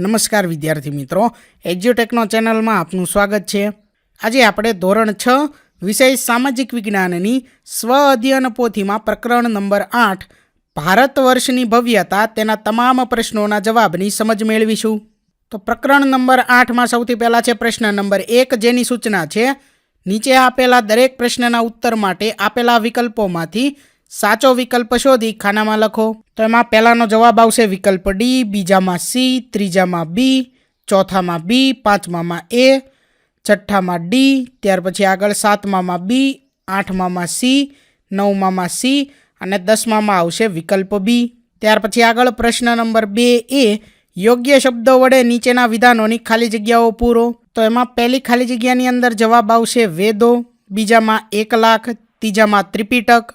નમસ્કાર વિદ્યાર્થી મિત્રો, એજ્યુટેકનો ચેનલમાં આપનું સ્વાગત છે. આજે આપણે ધોરણ છ, વિષય સામાજિક વિજ્ઞાનની સ્વ અધ્યયન પોથીમાં પ્રકરણ નંબર આઠ, ભારત વર્ષની ભવ્યતા તેના તમામ પ્રશ્નોના જવાબની સમજ મેળવીશું. તો પ્રકરણ નંબર આઠમાં સૌથી પહેલાં છે પ્રશ્ન નંબર એક, જેની સૂચના છે, નીચે આપેલા દરેક પ્રશ્નના ઉત્તર માટે આપેલા વિકલ્પોમાંથી સાચો વિકલ્પ શોધી ખાનામાં લખો. તો એમાં પહેલાંનો જવાબ આવશે વિકલ્પ ડી બીજામાં સી ત્રીજામાં બી ચોથામાં બી પાંચમામાં એ છઠ્ઠામાં ડી ત્યાર પછી આગળ સાતમામાં બી આઠમામાં સી નવમામાં સી અને દસમામાં આવશે વિકલ્પ બી ત્યાર પછી આગળ પ્રશ્ન નંબર બે એ, યોગ્ય શબ્દો વડે નીચેના વિધાનોની ખાલી જગ્યાઓ પૂરો. તો એમાં પહેલી ખાલી જગ્યાની અંદર જવાબ આવશે વેદો, બીજામાં એક લાખ, ત્રીજામાં ત્રિપિટક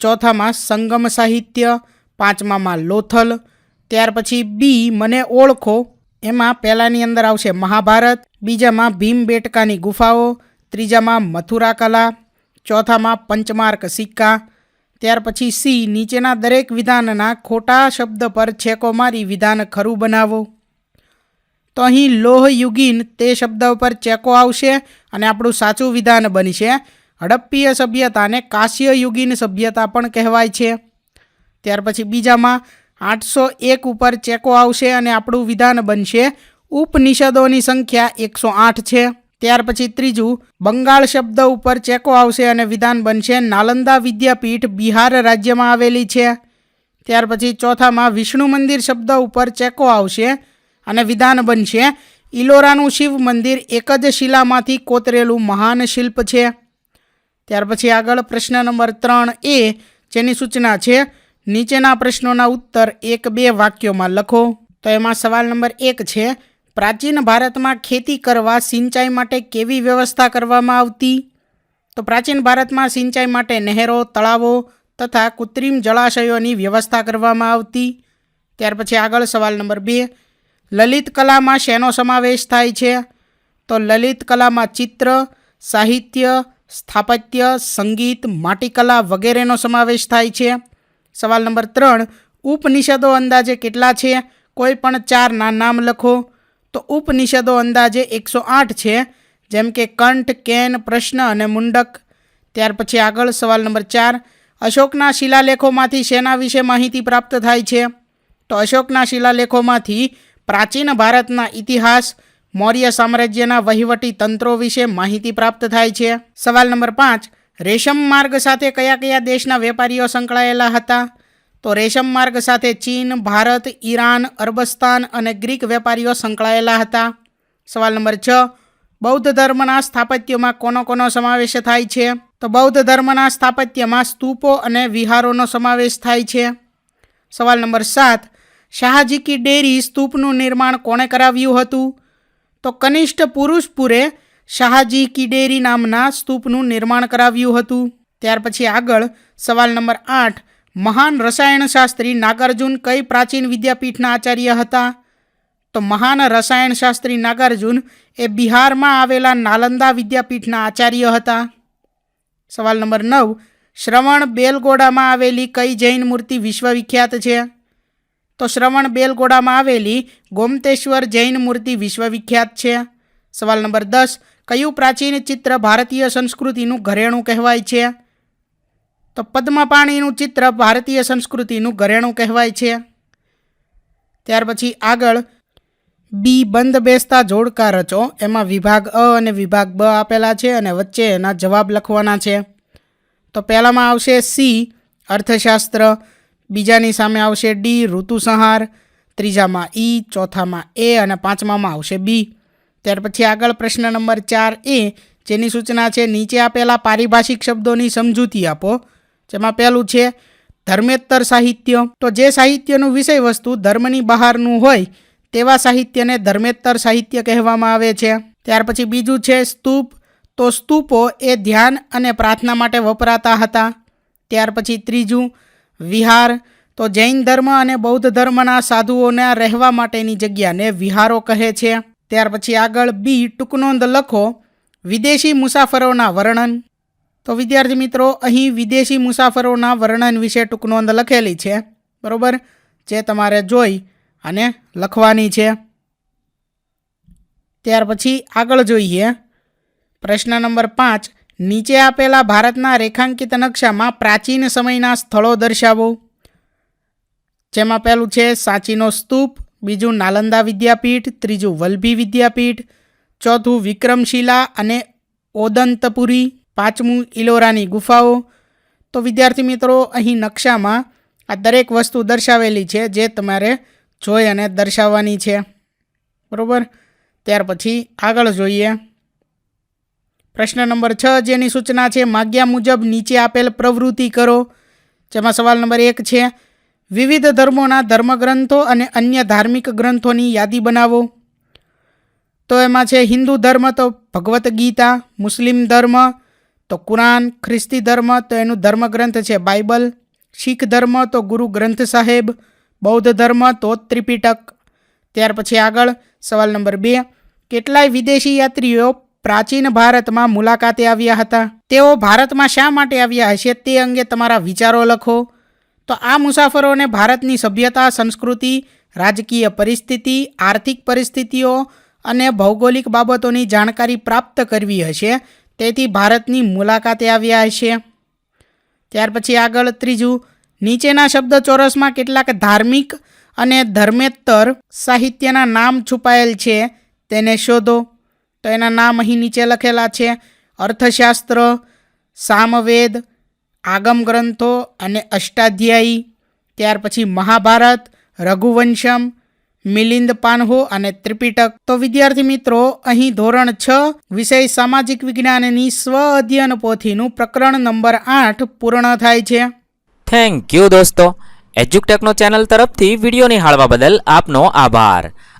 ચોથામાં સંગમ સાહિત્ય, પાંચમામાં લોથલ, ત્યાર પછી બી મને ઓળખો, એમાં પહેલાંની અંદર આવશે મહાભારત, બીજામાં ભીમબેટકાની ગુફાઓ, ત્રીજામાં મથુરા કલા, ચોથામાં પંચમાર્ક સિક્કા, ત્યાર પછી સી નીચેના દરેક વિધાનના ખોટા શબ્દ પર છેકો મારી વિધાન ખરું બનાવો. તો અહીં લોહયુગીન તે શબ્દ ઉપર ચેકો આવશે અને આપણું સાચું વિધાન બનશે. હડપ્પીય સભ્યતાને કાશ્યયુગીન સભ્યતા પણ કહેવાય છે. ત્યાર પછી બીજામાં આઠસો એક ઉપર ચેકો આવશે અને આપણું વિધાન બનશે. ઉપનિષદોની સંખ્યા એકસો આઠ છે. ત્યાર પછી ત્રીજું, બંગાળ શબ્દ ઉપર ચેકો આવશે અને વિધાન બનશે. નાલંદા વિદ્યાપીઠ બિહાર રાજ્યમાં આવેલી છે. ત્યાર પછી ચોથામાં વિષ્ણુ મંદિર શબ્દ ઉપર ચેકો આવશે અને વિધાન બનશે. ઇલોરાનું શિવ મંદિર એક જ શિલામાંથી કોતરેલું મહાન શિલ્પ છે. ત્યાર પછી આગળ પ્રશ્ન નંબર ત્રણ એ, જેની સૂચના છે, નીચેના પ્રશ્નોના ઉત્તર એક બે વાક્યોમાં લખો. તો એમાં સવાલ નંબર એક છે, પ્રાચીન ભારતમાં ખેતી કરવા સિંચાઈ માટે કેવી વ્યવસ્થા કરવામાં આવતી? તો પ્રાચીન ભારતમાં સિંચાઈ માટે નહેરો, તળાવો તથા કૃત્રિમ જળાશયોની વ્યવસ્થા કરવામાં આવતી? ત્યાર પછી આગળ સવાલ નંબર બે, લલિત કલામાં શેનો સમાવેશ થાય છે? તો લલિત કલામાં ચિત્ર, સાહિત્ય સ્થાપત્ય, સંગીત, માટીકલા વગેરેનો સમાવેશ થાય છે. સવાલ નંબર ત્રણ, ઉપનિષદો અંદાજે કેટલા છે? કોઈ પણ ચારના નામ લખો. તો ઉપનિષદો અંદાજે એકસો આઠ છે, જેમ કે કંઠ, કેન, પ્રશ્ન અને મુંડક. ત્યાર પછી આગળ સવાલ નંબર ચાર, અશોકના શિલાલેખોમાંથી શેના વિશે માહિતી પ્રાપ્ત થાય છે? તો અશોકના શિલાલેખોમાંથી પ્રાચીન ભારતના ઇતિહાસ મૌર્ય સામ્રાજ્યના વહીવટી તંત્રો વિશે માહિતી પ્રાપ્ત થાય છે. સવાલ નંબર પાંચ, રેશમ માર્ગ સાથે કયા કયા દેશના વેપારીઓ સંકળાયેલા હતા? તો રેશમ માર્ગ સાથે ચીન, ભારત, ઈરાન, અરબસ્તાન અને ગ્રીક વેપારીઓ સંકળાયેલા હતા. સવાલ નંબર છ, બૌદ્ધ ધર્મના સ્થાપત્યમાં કોનો કોનો સમાવેશ થાય છે? તો બૌદ્ધ ધર્મના સ્થાપત્યમાં સ્તૂપો અને વિહારોનો સમાવેશ થાય છે. સવાલ નંબર સાત શાહજી કી ડેરી સ્તૂપનું નિર્માણ કોણે કરાવ્યું હતું? તો કનિષ્ઠ પુરુષપુરે શાહજી કિડેરી નામના સ્તૂપનું નિર્માણ કરાવ્યું હતું. ત્યાર પછી આગળ સવાલ નંબર આઠ, મહાન રસાયણશાસ્ત્રી નાગાર્જુન કઈ પ્રાચીન વિદ્યાપીઠના આચાર્ય હતા? તો મહાન રસાયણશાસ્ત્રી નાગાર્જુન એ બિહારમાં આવેલા નાલંદા વિદ્યાપીઠના આચાર્ય હતા. સવાલ નંબર નવ, શ્રવણ બેલગોડામાં આવેલી કઈ જૈન મૂર્તિ વિશ્વવિખ્યાત છે? તો શ્રવણ બેલગોડામાં આવેલી ગોમતેશ્વર જૈન મૂર્તિ વિશ્વવિખ્યાત છે. સવાલ નંબર દસ, કયું પ્રાચીન ચિત્ર ભારતીય સંસ્કૃતિનું ઘરેણું કહેવાય છે? તો પદ્મપાણીનું ચિત્ર ભારતીય સંસ્કૃતિનું ઘરેણું કહેવાય છે. ત્યાર પછી આગળ, બી બંધ બેસતા જોડકા રચો, એમાં વિભાગ અ અને વિભાગ બ આપેલા છે અને વચ્ચે એના જવાબ લખવાના છે. તો પહેલામાં આવશે સી, અર્થશાસ્ત્ર બીજાની સામે આવશે ડી, ઋતુસંહાર. ત્રીજામાં ઈ, ચોથામાં એ અને પાંચમામાં આવશે બી. ત્યાર પછી આગળ પ્રશ્ન નંબર ચાર એ, જેની સૂચના છે, નીચે આપેલા પારિભાષિક શબ્દોની સમજૂતી આપો. જેમાં પહેલું છે ધર્મેતર સાહિત્ય. તો જે સાહિત્યનું વિષય વસ્તુ ધર્મની બહારનું હોય, તેવા સાહિત્યને ધર્મેત્તર સાહિત્ય કહેવામાં આવે છે. ત્યાર પછી બીજું છે, સ્તૂપ. તો સ્તૂપો એ ધ્યાન અને પ્રાર્થના માટે વપરાતા હતા. ત્યાર પછી ત્રીજું વિહાર. તો જૈન ધર્મ અને બૌદ્ધ ધર્મના સાધુઓના રહેવા માટેની જગ્યાને વિહારો કહે છે. ત્યાર પછી આગળ બી ટૂંકનોંધ લખો. વિદેશી મુસાફરોના વર્ણન. તો વિદ્યાર્થી મિત્રો, અહીં વિદેશી મુસાફરોના વર્ણન વિશે ટૂંકનોંધ લખેલી છે. બરાબર? જે તમારે જોઈ અને લખવાની છે. ત્યાર પછી આગળ જોઈએ. પ્રશ્ન નંબર પાંચ. નીચે આપેલા ભારતના રેખાંકિત નકશામાં પ્રાચીન સમયના સ્થળો દર્શાવો. જેમાં પહેલું છે સાંચીનો સ્તૂપ, બીજું નાલંદા વિદ્યાપીઠ, ત્રીજું વલભી વિદ્યાપીઠ, ચોથું વિક્રમશિલા અને ઓદંતપુરી, પાંચમું ઇલોરાની ગુફાઓ. તો વિદ્યાર્થી મિત્રો, અહીં નકશામાં આ દરેક વસ્તુ દર્શાવેલી છે જે તમારે જોઈ અને દર્શાવવાની છે. બરાબર? ત્યાર પછી આગળ જોઈએ. પ્રશ્ન નંબર છ જેની સૂચના છે, માગ્યા મુજબ નીચે આપેલ પ્રવૃત્તિ કરો. જેમાં સવાલ નંબર એક છે, વિવિધ ધર્મોના ધર્મગ્રંથો અને અન્ય ધાર્મિક ગ્રંથોની યાદી બનાવો. તો એમાં છે, હિન્દુ ધર્મ તો ભગવદ્ ગીતા, મુસ્લિમ ધર્મ, તો કુરાન, ખ્રિસ્તી ધર્મ, તો એનું ધર્મગ્રંથ છે, બાઇબલ. શીખ ધર્મ તો ગુરુ ગ્રંથ સાહેબ. બૌદ્ધ ધર્મ તો ત્રિપિટક. ત્યાર પછી આગળ, સવાલ નંબર બે, કેટલાય વિદેશી યાત્રીઓ પ્રાચીન ભારતમાં મુલાકાતે આવ્યા હતા. તેઓ ભારતમાં શા માટે આવ્યા હશે તે અંગે તમારા વિચારો લખો. તો આ મુસાફરોને ભારતની સભ્યતા, સંસ્કૃતિ, રાજકીય પરિસ્થિતિ, આર્થિક પરિસ્થિતિઓ અને ભૌગોલિક બાબતોની જાણકારી પ્રાપ્ત કરવી હશે. તેથી ભારતની મુલાકાતે આવ્યા હશે. ત્યાર પછી આગળ ત્રીજું, નીચેના શબ્દ ચોરસમાં કેટલાક ધાર્મિક અને ધર્મેતર સાહિત્યના નામ છુપાયેલ છે. તેને શોધો. તો એના નામ અહીં નીચે લખેલા છે અર્થશાસ્ત્ર, સામવેદ, આગમ ગ્રંથો અને અષ્ટાધ્યાયી. ત્યાર પછી મહાભારત, રઘુવંશમ, મિલિંદ પાનહો અને ત્રિપિટક. તો વિદ્યાર્થી મિત્રો, અહીં ધોરણ છ, વિષય સામાજિક વિજ્ઞાનની સ્વ અધ્યયન પોથીનું પ્રકરણ નંબર આઠ પૂર્ણ થાય છે. થેન્ક યુ દોસ્તો. એજ્યુકટેકનો ચેનલ તરફથી વીડિયો નિહાળવા બદલ આપનો આભાર.